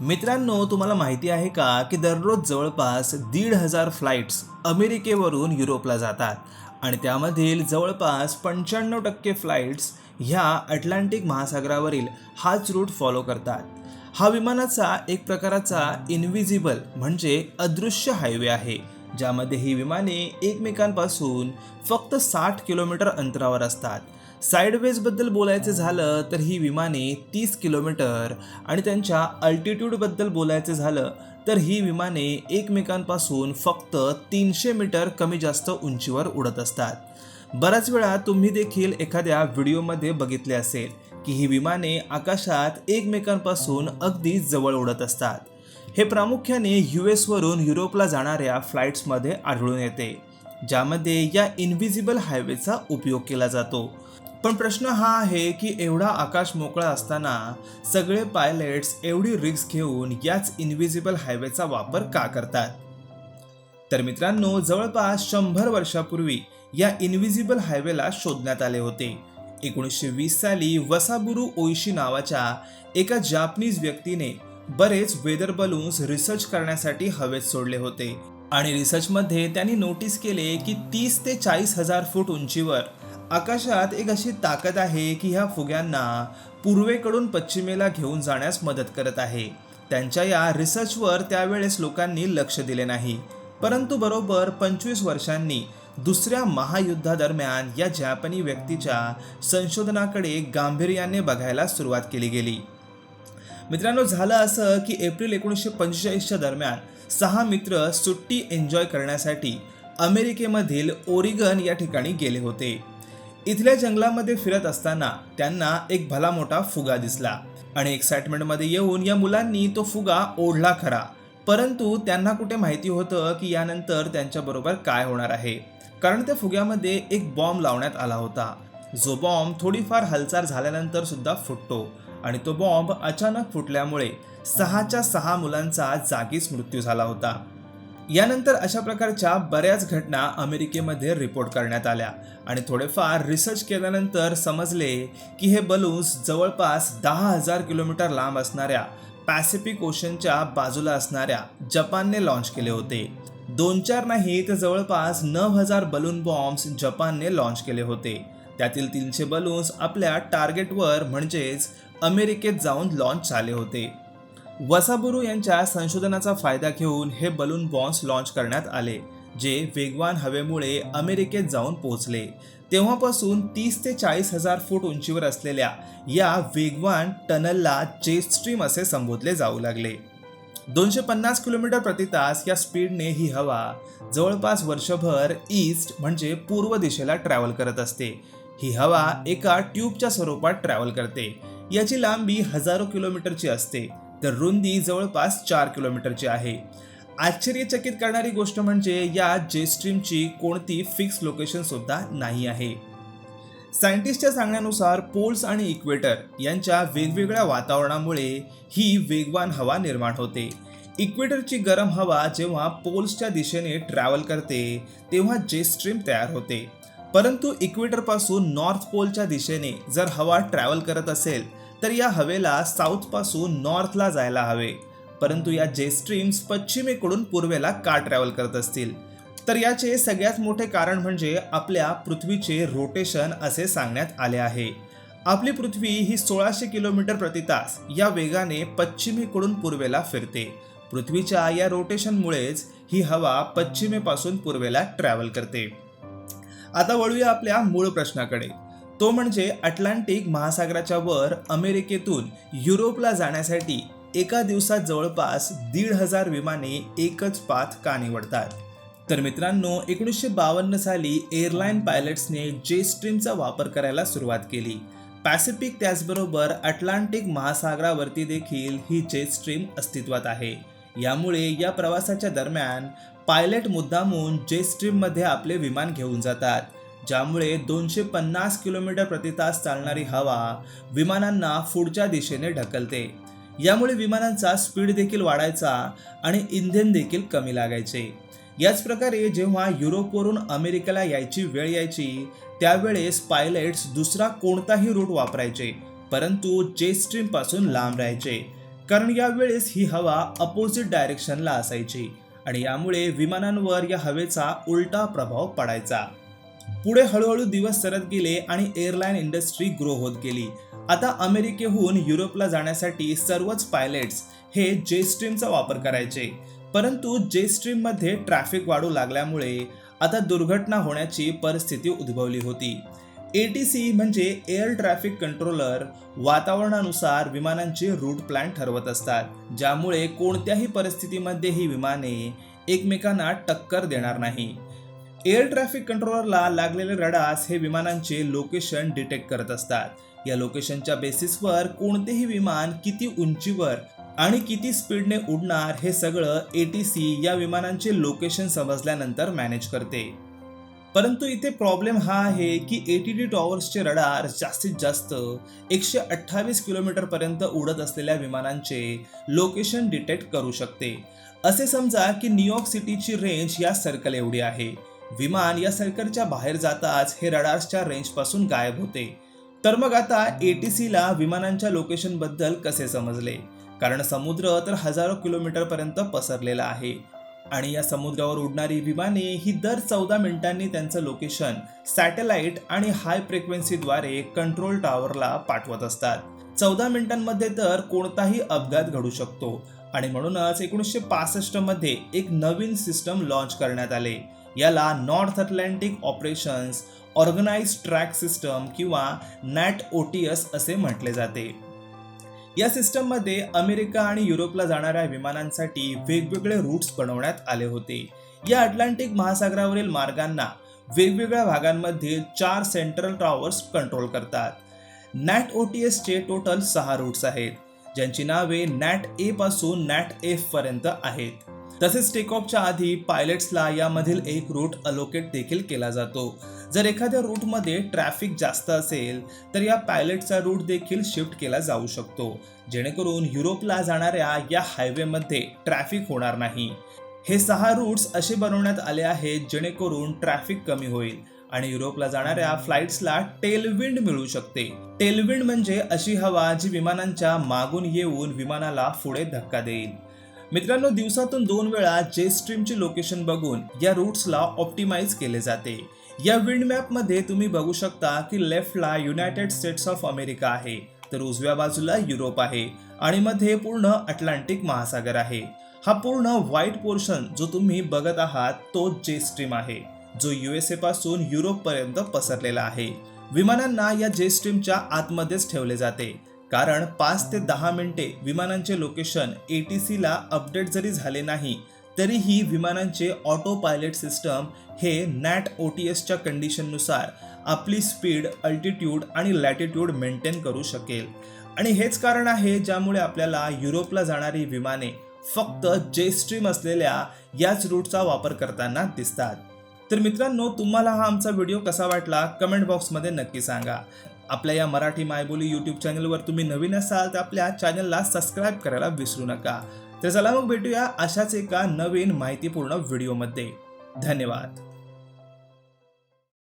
मित्रांनो तुम्हाला माहिती आहे का की दररोज जवळपास दीड हजार फ्लाईट्स अमेरिकेवरून युरोपला जातात आणि त्यामधील जवळपास पंच्याण्णव टक्के फ्लाईट्स ह्या अटलांटिक महासागरावरील हाच रूट फॉलो करतात. हा विमानाचा एक प्रकाराचा इनविजिबल म्हणजे अदृश्य हायवे आहे ज्यामध्ये ही विमाने एकमेकांपासून फक्त साठ किलोमीटर अंतरावर असतात. साईडवेजबद्दल बोलायचं झालं तर ही विमाने तीस किलोमीटर आणि त्यांच्या अल्टिट्यूडबद्दल बोलायचं झालं तर ही विमाने एकमेकांपासून फक्त तीनशे मीटर कमी जास्त उंचीवर उडत असतात. बऱ्याच वेळा तुम्ही देखील एखाद्या व्हिडिओमध्ये बघितले असेल की ही विमाने आकाशात एकमेकांपासून अगदी जवळ उडत असतात. हे प्रामुख्याने यू एसवरून युरोपला जाणाऱ्या फ्लाईट्समध्ये आढळून येते ज्यामध्ये या इनव्हिजिबल हायवेचा उपयोग केला जातो. पण प्रश्न हा आहे की एवढा आकाश मोकळा असताना सगळे पायलट्स एवढी रिस्क घेऊन याच इनव्हिजिबल हायवेचा वापर का करतात? तर मित्रांनो जवळपास शंभर वर्षापूर्वी या इनव्हिजिबल हायवेला शोधण्यात आले होते. एकोणीसशे वीस साली वसाबुरू ओइशी नावाच्या एका जापनीज व्यक्तीने बरेच वेदर बलून्स रिसर्च करण्यासाठी हवेत सोडले होते. आणि रिसर्चमध्ये त्यांनी नोटीस केले की तीस ते चाळीस हजार फूट उंचीवर आकाशात एक अशी ताकद आहे की ह्या फुग्यांना पूर्वेकडून पश्चिमेला घेऊन जाण्यास मदत करत आहे. त्यांच्या या रिसर्चवर त्यावेळेस लोकांनी लक्ष दिले नाही. परंतु बरोबर पंचवीस वर्षांनी दुसऱ्या महायुद्धादरम्यान या जापानी व्यक्तीच्या संशोधनाकडे गांभीर्याने बघायला सुरुवात केली गेली. मित्रांनो झालं असं की एप्रिल एकोणीसशे पंचेचाळीसच्या दरम्यान सहा मित्र सुट्टी एन्जॉय करण्यासाठी अमेरिकेमधील ओरिगन या ठिकाणी गेले होते. इथल्या जंगलामध्ये फिरत असताना त्यांना एक भला मोठा फुगा दिसला. आणि एक्साइटमेंटमध्ये येऊन या मुलांनी तो फुगा ओढला खरा. परंतु त्यांना कुठे माहिती होतं की यानंतर त्यांच्याबरोबर काय होणार आहे? कारण त्या फुग्यामध्ये एक बॉम्ब लावण्यात आला होता. जो बॉम्ब थोडीफार हालचाल झाल्यानंतर सुद्धा फुटतो. आणि तो बॉम्ब अचानक फुटल्यामुळे सहाच्या सहा मुलांचा जागीच मृत्यू झाला होता. यानंतर अशा प्रकारच्या बऱ्याच घटना अमेरिकेमध्ये रिपोर्ट करण्यात आल्या आणि थोडेफार रिसर्च केल्यानंतर समजले की हे बलून्स जवळपास दहा हजार किलोमीटर लांब असणाऱ्या पॅसिफिक ओशनच्या बाजूला असणाऱ्या जपानने लॉन्च केले होते. दोन चार नाही तर जवळपास नऊ हजार बलून बॉम्ब्स जपानने लॉन्च केले होते. त्यातील तीनशे बलून्स आपल्या टार्गेटवर म्हणजेच अमेरिकेत जाऊन लॉन्च झाले होते. वसाबुरू यांच्या संशोधनाचा फायदा घेऊन हे बलून बॉम्ब्स लॉन्च करण्यात आले जे वेगवान हवेमुळे अमेरिकेत जाऊन पोहोचले. तेव्हापासून तीस ते चाळीस हजार फूट उंचीवर असलेल्या या वेगवान टनलला जेट स्ट्रीम असे संबोधले जाऊ लागले. दोनशे पन्नास किलोमीटर प्रति तास या स्पीडने ही हवा जवळपास वर्षभर ईस्ट म्हणजे पूर्व दिशेला ट्रॅव्हल करत असते. ही हवा एका ट्यूबच्या स्वरूपात ट्रॅव्हल करते. याची लांबी हजारो किलोमीटरची असते. तर रुंदी जवळपास चार किलोमीटरची आहे. आश्चर्यचकित करणारी गोष्ट म्हणजे या जे स्ट्रीमची कोणती फिक्स लोकेशन सुद्धा नाही आहे. सायंटिस्टच्या सांगण्यानुसार पोल्स आणि इक्वेटर यांच्या वेगवेगळ्या वातावरणामुळे ही वेगवान हवा निर्माण होते. इक्वेटरची गरम हवा जेव्हा पोल्सच्या दिशेने ट्रॅव्हल करते तेव्हा जे स्ट्रीम तयार होते. परंतु इक्वेटरपासून नॉर्थ पोलच्या दिशेने जर हवा ट्रॅव्हल करत असेल तर या हवेला साऊथपासून नॉर्थला जायला हवे. परंतु या जे स्ट्रीम्स पश्चिमेकडून पूर्वेला का ट्रॅव्हल करत असतील. तर याचे सगळ्यात मोठे कारण म्हणजे आपल्या पृथ्वीचे रोटेशन असे सांगण्यात आले आहे. आपली पृथ्वी ही सोळाशे किलोमीटर प्रति तास या वेगाने पश्चिमेकडून पूर्वेला फिरते. पृथ्वीच्या या रोटेशनमुळेच ही हवा पश्चिमेपासून पूर्वेला ट्रॅव्हल करते. आता वळूया आपल्या मूळ प्रश्नाकडे. तो म्हणजे अटलांटिक महासागराच्या वर अमेरिकेतून युरोपला जाण्यासाठी एका दिवसात जवळपास दीड हजार विमाने एकच पाथ का निवडतात? तर मित्रांनो एकोणीसशे बावन्न साली एअरलाईन पायलट्सने जे स्ट्रीमचा वापर करायला सुरुवात केली. पॅसिफिक त्याचबरोबर अटलांटिक महासागरावरती देखील ही जेट स्ट्रीम अस्तित्वात आहे. यामुळे या प्रवासाच्या दरम्यान पायलट मुद्दामून जेट स्ट्रीममध्ये आपले विमान घेऊन जातात. ज्यामुळे दोनशे पन्नास किलोमीटर प्रति तास चालणारी हवा विमानांना पुढच्या दिशेने ढकलते. यामुळे विमानांचा स्पीड देखील वाढायचा आणि इंधन देखील कमी लागायचे. याच प्रकारे जेव्हा युरोपवरून अमेरिकेला यायची वेळ यायची त्यावेळेस पायलट्स दुसरा कोणताही रूट वापरायचे परंतु जे स्ट्रीमपासून लांब राहायचे. कारण यावेळेस ही हवा अपोजिट डायरेक्शनला असायची आणि यामुळे विमानांवर या हवेचा उलटा प्रभाव पडायचा. पुढे हळूहळू दिवस सरत गेले आणि एअरलाईन इंडस्ट्री ग्रो होत गेली. आता अमेरिकेहून युरोपला जाण्यासाठी सर्वच पायलट्स हे जे स्ट्रीमचा वापर करायचे. परंतु जे स्ट्रीममध्ये ट्रॅफिक वाढू लागल्यामुळे आता दुर्घटना होण्याची परिस्थिती उद्भवली होती. ए टी सी म्हणजे एअर ट्रॅफिक कंट्रोलर वातावरणानुसार विमानांचे रूट प्लॅन ठरवत असतात ज्यामुळे कोणत्याही परिस्थितीमध्ये ही विमाने एकमेकांना टक्कर देणार नाही. एअर ट्रॅफिक कंट्रोलरला लागलेले रडार्स हे विमानांचे लोकेशन डिटेक्ट करत असतात. या लोकेशनच्या बेसिसवर कोणतेही विमान किती उंचीवर आणि किती स्पीडने उडणार हे सगळं ए टी सी या विमानांचे लोकेशन समजल्यानंतर मॅनेज करते. परंतु इथे प्रॉब्लेम हा आहे की ए टी डी टॉवर्सचे रडार जास्तीत जास्त एकशे अठ्ठावीस किलोमीटर पर्यंत उडत असलेल्या विमानांचे लोकेशन डिटेक्ट करू शकते. असे समजा की न्यूयॉर्क सिटीची रेंज या सर्कल एवढी आहे. विमान या सर्कलच्या बाहेर जाताच हे रडार्सच्या रेंजपासून गायब होते. तर मग आता ए टी सीला विमानांच्या लोकेशनबद्दल कसे समजले? कारण समुद्र तर हजारो किलोमीटरपर्यंत पसरलेला आहे. आणि या समुद्रावर उडणारी विमाने ही दर चौदा मिनिटांनी त्यांचं लोकेशन सॅटेलाइट आणि हाय फ्रिक्वेन्सीद्वारे कंट्रोल टॉवरला पाठवत असतात. चौदा मिनिटांमध्ये तर कोणताही अपघात घडू शकतो. आणि म्हणूनच एकोणीसशे पासष्टमध्ये एक नवीन सिस्टम लॉन्च करण्यात आले. याला North Atlantic operations organize track system किंवा नॅट ओ टी एस असे म्हटले जाते. या सिस्टममध्ये अमेरिका आणि युरोपला जाणाऱ्या विमानांसाठी वेगवेगळे रूट्स बनवण्यात आले होते. या अटलांटिक महासागरावरील मार्गांना वेगवेगळ्या भागांमध्ये चार सेंट्रल टॉवर्स कंट्रोल करतात. नॅट ओ टी एसचे टोटल सहा रूट्स आहेत ज्यांची नावे नॅट ए पासून नॅट एफ पर्यंत आहेत. तसेच टेकऑफच्या आधी पायलट्सला यामधील एक रूट अलोकेट देखील केला जातो. जर एखाद्या रूटमध्ये ट्रॅफिक जास्त असेल तर या पायलटचा रूट देखील शिफ्ट केला जाऊ शकतो. जेणेकरून युरोपला जाणाऱ्या या हायवेमध्ये ट्रॅफिक होणार नाही. हे सहा रूट्स असे बनवण्यात आले आहेत जेणेकरून ट्रॅफिक कमी होईल आणि युरोपला जाणाऱ्या फ्लाईट्सला टेलविंड मिळू शकते. टेलविंड म्हणजे अशी हवा जी विमानांच्या मागून येऊन विमानाला पुढे धक्का देईल. मित्रांनो दिवसातून दोन वेळा जे स्ट्रीमचे लोकेशन बघून या रूट्सला ऑप्टिमाइज केले जाते. या विंड मॅपमध्ये तुम्ही बघू शकता की लेफ्टला युनायटेड स्टेट्स ऑफ अमेरिका आहे तर उजव्या बाजूला युरोप आहे आणि मध्ये पूर्ण अटलांटिक महासागर आहे. हा पूर्ण व्हाईट पोर्शन जो तुम्ही बघत आहात तो जे स्ट्रीम आहे जो यू एस ए पासून युरोप पर्यंत पसरलेला आहे. विमानांना या जे स्ट्रीमच्या आतमध्येच ठेवले जाते. कारण पाच ते दहा मिनिटे विमानांचे लोकेशन ए टी सीला अपडेट जरी झाले नाही तरीही विमानांचे ऑटो पायलट सिस्टम हे नॅट ओ टी एसच्या कंडिशननुसार आपली स्पीड अल्टिट्यूड आणि लॅटिट्यूड मेंटेन करू शकेल. आणि हेच कारण आहे ज्यामुळे आपल्याला युरोपला जाणारी विमाने फक्त जे स्ट्रीम असलेल्या याच रूटचा वापर करताना दिसतात. तर मित्रांनो तुम्हाला हा आमचा व्हिडिओ कसा वाटला? कमेंट बॉक्समध्ये नक्की सांगा. आपल्या या मराठी मायबोली यूट्यूब चॅनलवर तुम्ही नवीन असाल तर आपल्या चॅनलला सबस्क्राईब करायला विसरू नका. तर चला मग भेटूया अशाच एका नवीन माहितीपूर्ण व्हिडिओमध्ये धन्यवाद.